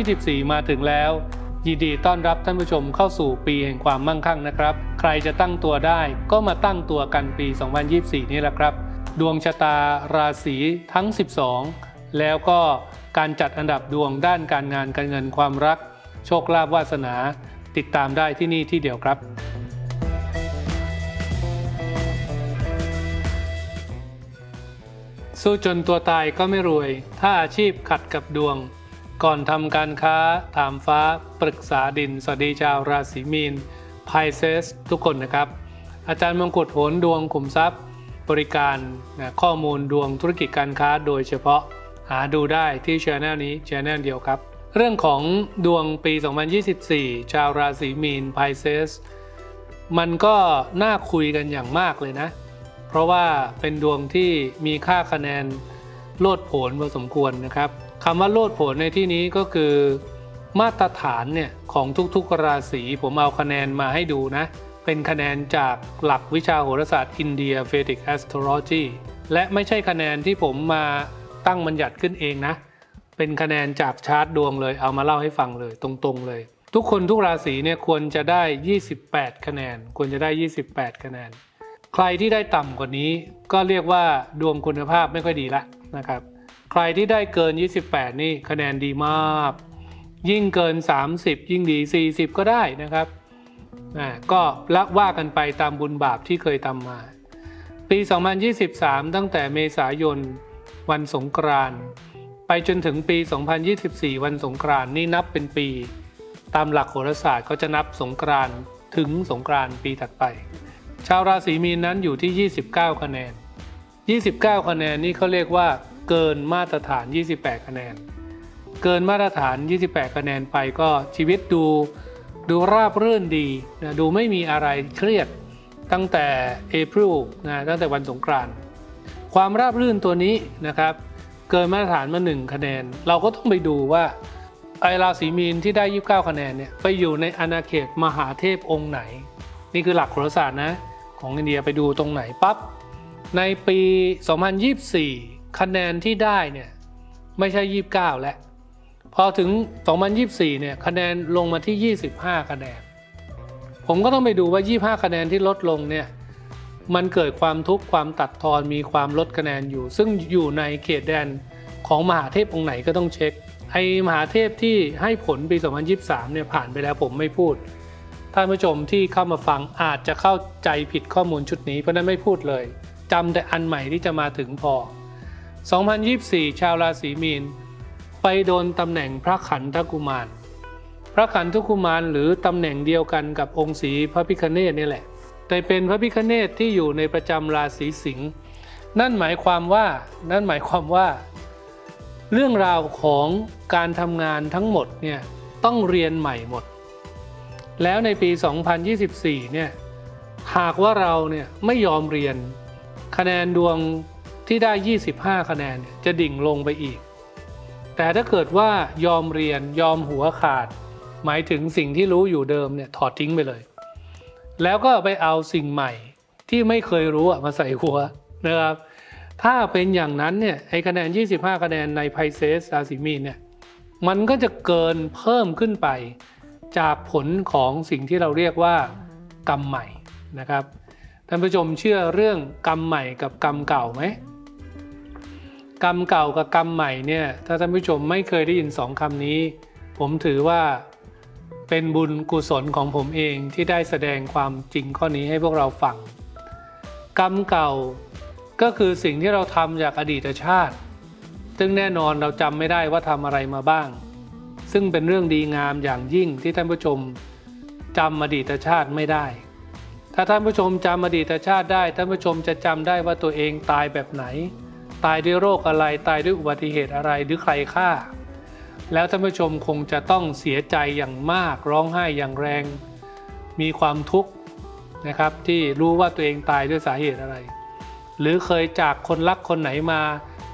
2024 มาถึงแล้ว ยินดีต้อนรับท่านผู้ชมเข้าสู่ปีแห่งความมั่งคั่งนะครับ ใครจะตั้งตัวได้ก็มาตั้งตัวกันปี 2024 นี่แหละครับ ดวงชะตาราศีทั้ง 12 แล้วก็การจัดอันดับดวงด้านการงานการเงินความรัก โชคลาภวาสนา ติดตามได้ที่นี่ที่เดียวครับสู้จนตัวตายก็ไม่รวย ถ้าอาชีพขัดกับดวง ก่อนทำการค้าถามฟ้าปรึกษาดิน สวัสดีชาวราศีมีนไพเซสทุกคนนะครับ อาจารย์มงกุฎโหนดวงขุมทรัพย์ บริการนะข้อมูลดวงธุรกิจการค้าโดยเฉพาะหาดูได้ที่ช anel นี้ช anel เดียวครับ เรื่องของดวงปี 2024 ชาวราศีมีนไพเซสมันก็น่าคุยกันอย่างมากเลยนะ เพราะว่าเป็นดวงที่มีค่าคะแนนโลดโผนพอสมควรนะครับ คำว่าโลดโผนในที่นี้ก็คือ มาตรฐานเนี่ยของทุกๆราศีผมเอาคะแนนมาให้ดูนะ เป็นคะแนนจากหลักวิชาโหราศาสตร์อินเดีย Vedic Astrology และไม่ใช่คะแนนที่ผมมาตั้งบัญญัติขึ้นเองนะ เป็นคะแนนจากชาร์ตดวงเลย เอามาเล่าให้ฟังเลยตรงๆเลย ทุกคนทุกราศีเนี่ยควรจะได้ 28 คะแนน ควรจะได้ 28 คะแนน ใครที่ได้ต่ำกว่านี้ก็เรียกว่าดวงคุณภาพไม่ค่อยดีละนะครับ ใครที่ได้เกิน 28 นี่คะแนนดีมาก ยิ่งเกิน 30 ยิ่งดี 40 ก็ได้นะครับอ่าก็ละว่ากันไปตามบุญบาปที่เคยทำมา ปี 2023 ตั้งแต่เมษายนวันสงกรานต์ไปจนถึงปี 2024 วันสงกรานต์นี่นับเป็นปี ตามหลักโหราศาสตร์ก็จะนับสงกรานต์ถึงสงกรานต์ปีถัดไป ชาวราศีมีนนั้นอยู่ที่ 29 คะแนน 29 คะแนนนี่เขาเรียกว่า เกินมาตรฐาน 28 คะแนน เกินมาตรฐาน 28 คะแนนไปก็ชีวิตดูดูราบรื่นดีนะดูไม่มีอะไรเครียดตั้งแต่ April นะตั้งแต่วันสงกรานต์ความราบรื่นตัวนี้นะครับ เกินมาตรฐานมา 1 คะแนน เราก็ต้องไปดูว่าไอราศีมีนที่ได้ 29 คะแนนเนี่ยไปอยู่ในอาณาเขตมหาเทพองค์ไหน นี่คือหลักโหราศาสตร์นะของอินเดียไปดูตรงไหนปั๊บในปี 2024 คะแนนที่ได้เนี่ยไม่ใช่ 29 แล้ว พอถึง 2024 เนี่ยคะแนนลงมาที่ 25 คะแนน ผมก็ต้องไปดูว่า 25 คะแนนที่ลดลงเนี่ยมันเกิดความทุกข์ความตัดทอนมีความลดคะแนนอยู่ ซึ่งอยู่ในเขตแดนของมหาเทพองค์ไหนก็ต้องเช็คไอมหาเทพที่ให้ผลปี 2023 เนี่ยผ่านไปแล้วผมไม่พูด ท่านผู้ชมที่เข้ามาฟังอาจจะเข้าใจผิดข้อมูลชุดนี้เพราะนั้นไม่พูดเลยจำแต่อันใหม่ที่จะมาถึงพอ 2024 ชาวราศีมีน ไปโดนตำแหน่งพระขันธกุมาร พระขันธกุมารหรือตำแหน่งเดียวกันกับองค์ศรีพระพิคเนตนี่แหละ แต่เป็นพระพิคเนตที่อยู่ในประจำราศีสิงห์นั่นหมายความว่านั่นหมายความว่า เรื่องราวของการทำงานทั้งหมดเนี่ยต้องเรียนใหม่หมด แล้วในปี 2024 เนี่ยหากว่าเราเนี่ยไม่ยอมเรียนคะแนนดวง ที่ได้ 25 คะแนนเนี่ยจะดิ่งลงไปอีก แต่ถ้าเกิดว่ายอมเรียนยอมหัวขาด หมายถึงสิ่งที่รู้อยู่เดิมเนี่ยถอดทิ้งไปเลย แล้วก็ไปเอาสิ่งใหม่ที่ไม่เคยรู้มาใส่หัวนะครับ ถ้าเป็นอย่างนั้นเนี่ยไอคะแนน 25 คะแนนในไพเซสราศีมีนเนี่ยมันก็จะเกินเพิ่มขึ้นไป จากผลของสิ่งที่เราเรียกว่ากรรมใหม่นะครับท่านผู้ชมเชื่อเรื่องกรรมใหม่กับกรรมเก่าไหม กรรมเก่ากับกรรมใหม่เนี่ยถ้าท่านผู้ชมไม่เคยได้ยินสองคำนี้ ผมถือว่าเป็นบุญกุศลของผมเองที่ได้แสดงความจริงข้อนี้ให้พวกเราฟัง กรรมเก่าก็คือสิ่งที่เราทำจากอดีตชาติ ซึ่งแน่นอนเราจำไม่ได้ว่าทำอะไรมาบ้าง ซึ่งเป็นเรื่องดีงามอย่างยิ่งที่ท่านผู้ชมจำอดีตชาติไม่ได้ ถ้าท่านผู้ชมจำอดีตชาติได้ ท่านผู้ชมจะจำได้ว่าตัวเองตายแบบไหน ตายด้วยโรคอะไรตายด้วยอุบัติเหตุอะไรหรือใครฆ่า แล้วท่านผู้ชมคงจะต้องเสียใจอย่างมากร้องไห้อย่างแรง มีความทุกข์นะครับที่รู้ว่าตัวเองตายด้วยสาเหตุอะไร หรือเคยจากคนรักคนไหนมา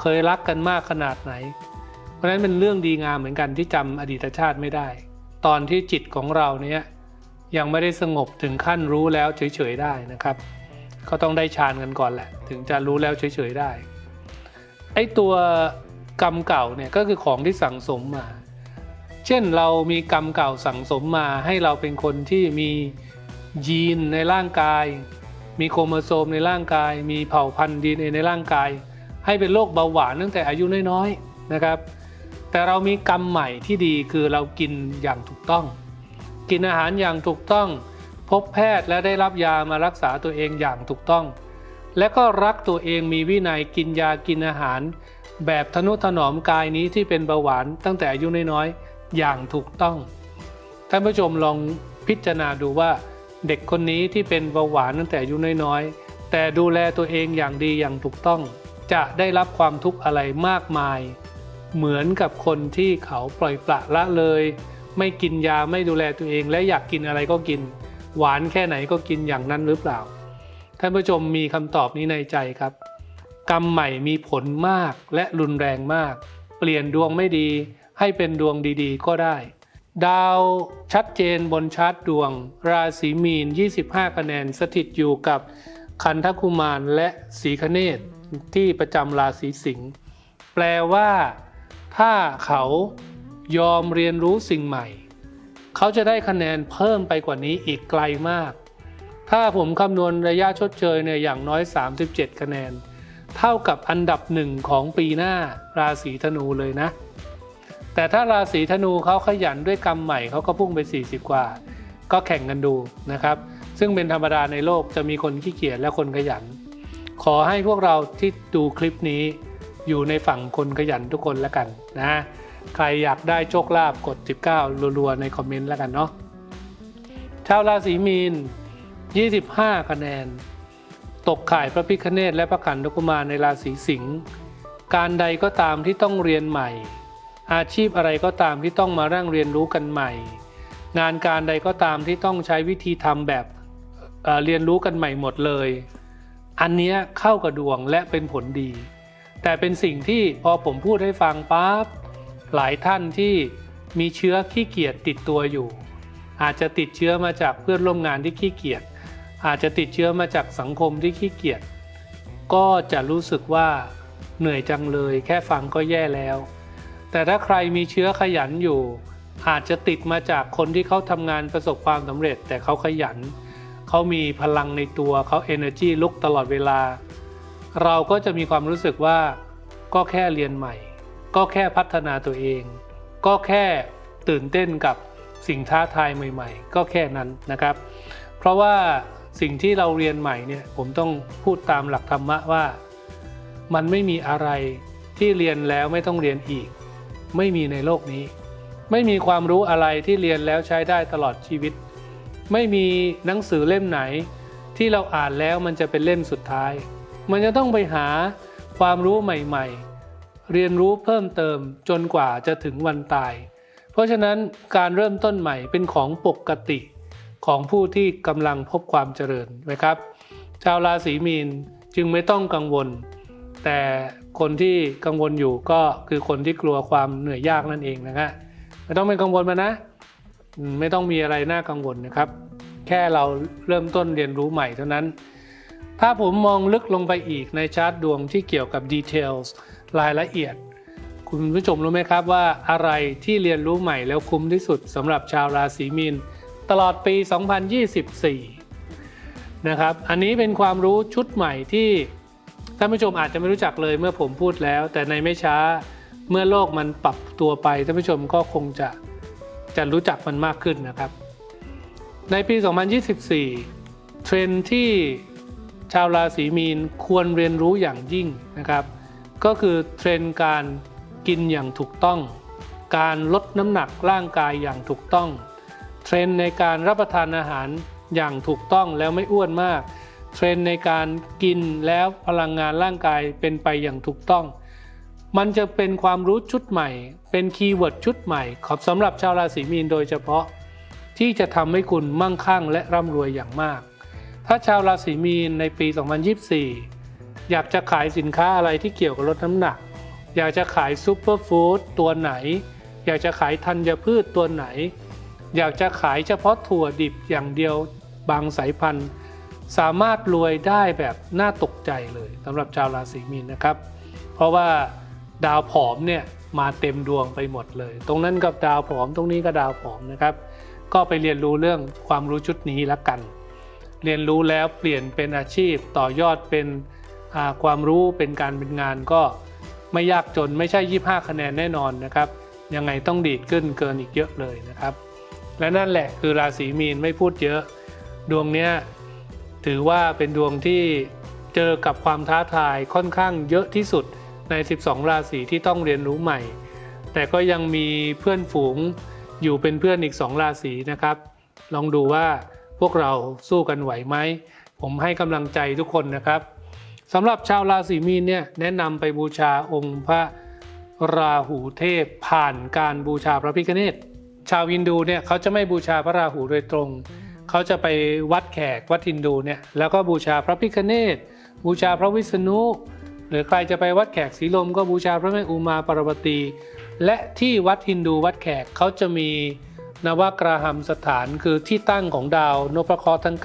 เคยรักกันมากขนาดไหน เพราะฉะนั้นเป็นเรื่องดีงามเหมือนกันที่จำอดีตชาติไม่ได้ ตอนที่จิตของเราเนี่ยยังไม่ได้สงบถึงขั้นรู้แล้วเฉยๆได้นะครับ ก็ต้องได้ฌานกันก่อนแหละ ถึงจะรู้แล้วเฉยๆได้ ไอ้ตัวกรรมเก่าเนี่ยก็คือของที่สั่งสมมา เช่นเรามีกรรมเก่าสั่งสมมาให้เราเป็นคนที่มียีนในร่างกาย มีโครโมโซมในร่างกาย มีเผ่าพันธุ์ดีเในร่างกาย ให้เป็นโรคเบาหวานตั้งแต่อายุน้อยๆนะครับ แต่เรามีกรรมใหม่ที่ดีคือเรากินอย่างถูกต้อง กินอาหารอย่างถูกต้อง พบแพทย์และได้รับยามารักษาตัวเองอย่างถูกต้อง และก็รักตัวเองมีวินัยกินยากินอาหาร แบบทนุถนอมกายนี้ที่เป็นเบาหวานตั้งแต่อายุน้อยๆอย่างถูกต้อง ท่านผู้ชมลองพิจารณาดูว่า เด็กคนนี้ที่เป็นเบาหวานตั้งแต่อายุน้อยๆ แต่ดูแลตัวเองอย่างดีอย่างถูกต้อง จะได้รับความทุกข์อะไรมากมาย เหมือนกับคนที่เขาปล่อยปละละเลย ไม่กินยาไม่ดูแลตัวเองและอยากกินอะไรก็กิน หวานแค่ไหนก็กินอย่างนั้นหรือเปล่า ท่านผู้ชมมีคำตอบนี้ในใจครับ กรรมใหม่มีผลมากและรุนแรงมาก เปลี่ยนดวงไม่ดีให้เป็นดวงดีๆ ก็ได้ ดาวชัดเจนบนชาร์ตดวง ราศีมีน 25 คะแนนสถิตอยู่กับคันธกุมารและสีคเนศที่ประจำราศีสิงห์แปลว่า ถ้าเขายอมเรียนรู้สิ่งใหม่ เขาจะได้คะแนนเพิ่มไปกว่านี้อีกไกลมาก ถ้าผมคำนวณระยะชดเชยเนี่ยอย่างน้อย 37 คะแนน เท่ากับอันดับหนึ่งของปีหน้าราศีธนูเลยนะ แต่ถ้าราศีธนูเขาขยันด้วยกรรมใหม่เขาก็พุ่งไป 40 กว่า ก็แข่งกันดูนะครับ ซึ่งเป็นธรรมดาในโลกจะมีคนขี้เกียจและคนขยัน ขอให้พวกเราที่ดูคลิปนี้ อยู่ในฝั่งคนขยันทุกคนแล้วกันนะ ใครอยากได้โชคลาภกด 19รัวๆในคอมเมนต์แล้วกันเนาะชาวราศีมีน 25 คะแนน ตกข่ายพระพิคเนตและพระขันธกุมารในราศีสิงห์การใดก็ตามที่ต้องเรียนใหม่ อาชีพอะไรก็ตามที่ต้องมาร่างเรียนรู้กันใหม่ งานการใดก็ตามที่ต้องใช้วิธีทำแบบเเรียนรู้กันใหม่หมดเลย อันนี้เข้ากับดวงและเป็นผลดี แต่เป็นสิ่งที่พอผมพูดให้ฟังปั๊บหลายท่านที่มีเชื้อขี้เกียจติดตัวอยู่ อาจจะติดเชื้อมาจากเพื่อนร่วมงานที่ขี้เกียจ อาจจะติดเชื้อมาจากสังคมที่ขี้เกียจก็จะรู้สึกว่าเหนื่อยจังเลย แค่ฟังก็แย่แล้ว แต่ถ้าใครมีเชื้อขยันอยู่ อาจจะติดมาจากคนที่เขาทำงานประสบความสำเร็จ แต่เขาขยัน เขามีพลังในตัวเขา energy ลุกตลอดเวลา เราก็จะมีความรู้สึกว่า ก็แค่เรียนใหม่ ก็แค่พัฒนาตัวเอง ก็แค่ตื่นเต้นกับสิ่งท้าทายใหม่ ๆ ก็แค่นั้นนะครับ เพราะว่า สิ่งที่เราเรียนใหม่เนี่ยผมต้องพูดตามหลักธรรมะว่า มันไม่มีอะไรที่เรียนแล้วไม่ต้องเรียนอีก ไม่มีในโลกนี้ ไม่มีความรู้อะไรที่เรียนแล้วใช้ได้ตลอดชีวิต ไม่มีหนังสือเล่มไหน ที่เราอ่านแล้วมันจะเป็นเล่มสุดท้าย มันจะต้องไปหาความรู้ใหม่ๆ เรียนรู้เพิ่มเติมจนกว่าจะถึงวันตาย เพราะฉะนั้นการเริ่มต้นใหม่เป็นของปกติ ของผู้ที่กำลังพบความเจริญนะครับ ชาวราศีมีนจึงไม่ต้องกังวล แต่คนที่กังวลอยู่ก็คือคนที่กลัวความเหนื่อยยากนั่นเองนะฮะไม่ต้องเป็นกังวลมานะ ไม่ต้องมีอะไรน่ากังวลนะครับ แค่เราเริ่มต้นเรียนรู้ใหม่เท่านั้น ถ้าผมมองลึกลงไปอีกในชาร์ตดวงที่เกี่ยวกับดีเทลส์รายละเอียดคุณผู้ชมรู้ไหมครับว่าอะไรที่เรียนรู้ใหม่แล้วคุ้มที่สุดสำหรับชาวราศีมีน ตลอดปี 2024 นะครับ อันนี้เป็นความรู้ชุดใหม่ที่ท่านผู้ชมอาจจะไม่รู้จักเลยเมื่อผมพูดแล้ว แต่ในไม่ช้าเมื่อโลกมันปรับตัวไปท่านผู้ชมก็คงจะจะรู้จักมันมากขึ้นนะครับ ในปี 2024 เทรนที่ชาวราศีมีนควรเรียนรู้อย่างยิ่งนะครับ ก็คือเทรนการกินอย่างถูกต้อง การลดน้ำหนักร่างกายอย่างถูกต้อง เทรนด์ในการรับประทานอาหารอย่างถูกต้องแล้วไม่อ้วนมาก เทรนด์ในการกินแล้วพลังงานร่างกายเป็นไปอย่างถูกต้อง มันจะเป็นความรู้ชุดใหม่ เป็นคีย์เวิร์ดชุดใหม่ ของสำหรับชาวราศีมีนโดยเฉพาะ ที่จะทำให้คุณมั่งคั่งและร่ำรวยอย่างมาก ถ้าชาวราศีมีนในปี 2024 อยากจะขายสินค้าอะไรที่เกี่ยวกับลดน้ำหนัก อยากจะขายซูเปอร์ฟู้ดตัวไหน อยากจะขายธัญพืชตัวไหน อยากจะขายเฉพาะถั่วดิบอย่างเดียวบางสายพันธุ์ สามารถรวยได้แบบน่าตกใจเลยสำหรับชาวราศีมีนนะครับ เพราะว่าดาวผอมเนี่ยมาเต็มดวงไปหมดเลย ตรงนั้นกับดาวผอมตรงนี้ก็ดาวผอมนะครับ ก็ไปเรียนรู้เรื่องความรู้ชุดนี้ละกัน เรียนรู้แล้วเปลี่ยนเป็นอาชีพต่อยอดเป็นความรู้เป็นการเป็นงานก็ไม่ยากจนไม่ใช่ 25 คะแนนแน่นอนนะครับ ยังไงต้องดีดขึ้นเกินอีกเยอะเลยนะครับ และนั่นแหละคือราศีมีนไม่พูดเยอะ ดวงเนี้ยถือว่าเป็นดวงที่เจอกับความท้าทายค่อนข้างเยอะที่สุดใน 12 ราศีที่ต้องเรียนรู้ใหม่ แต่ก็ยังมีเพื่อนฝูงอยู่เป็นเพื่อนอีก 2 ราศีนะครับ ลองดูว่าพวกเราสู้กันไหวไหม ผมให้กำลังใจทุกคนนะครับสำหรับชาวราศีมีนเนี่ยแนะนำไปบูชาองค์พระราหูเทพผ่านการบูชาพระพิฆเนศ ชาวฮินดูเนี่ยเขาจะไม่บูชาพระราหูโดยตรง เขาจะไปวัดแขกวัดฮินดูเนี่ยแล้วก็บูชาพระพิฆเนศบูชาพระวิษณุ หรือใครจะไปวัดแขกสีลมก็บูชาพระแม่อุมาปารวตี และที่วัดฮินดูวัดแขกเขาจะมีนวกราหัมสถานคือที่ตั้งของดาวนพเคราะห์ทั้ง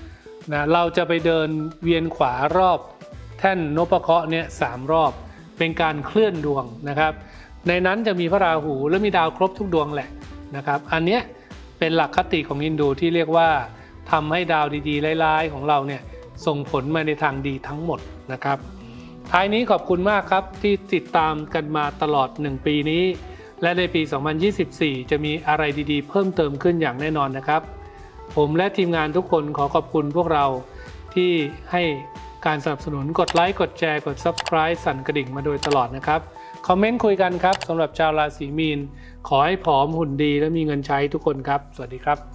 9นะเราจะไปเดินเวียนขวารอบ แท่นนพเคราะห์เนี่ยสามรอบ เป็นการเคลื่อนดวงนะครับ ในนั้นจะมีพระราหูและมีดาวครบทุกดวงแหละ นะครับ อันเนี้ยเป็นหลักคติของฮินดูที่เรียกว่าทำให้ดาวดีๆร้ายๆ ของเราเนี่ยส่งผลมาในทางดีทั้งหมดนะครับ ท้ายนี้ขอบคุณมากครับที่ติดตามกันมาตลอด 1 ปีนี้ และในปี 2024 จะมีอะไรดีๆ เพิ่มเติมขึ้นอย่างแน่นอนนะครับ ผมและทีมงานทุกคนขอขอบคุณพวกเราที่ให้ การสนับสนุนกดไลค์กดแชร์กด Subscribe สั่นกระดิ่งมาโดยตลอดนะครับ คอมเมนต์คุยกันครับสำหรับชาวราศีมีน ขอให้ผอมหุ่นดีและมีเงินใช้ทุกคนครับ สวัสดีครับ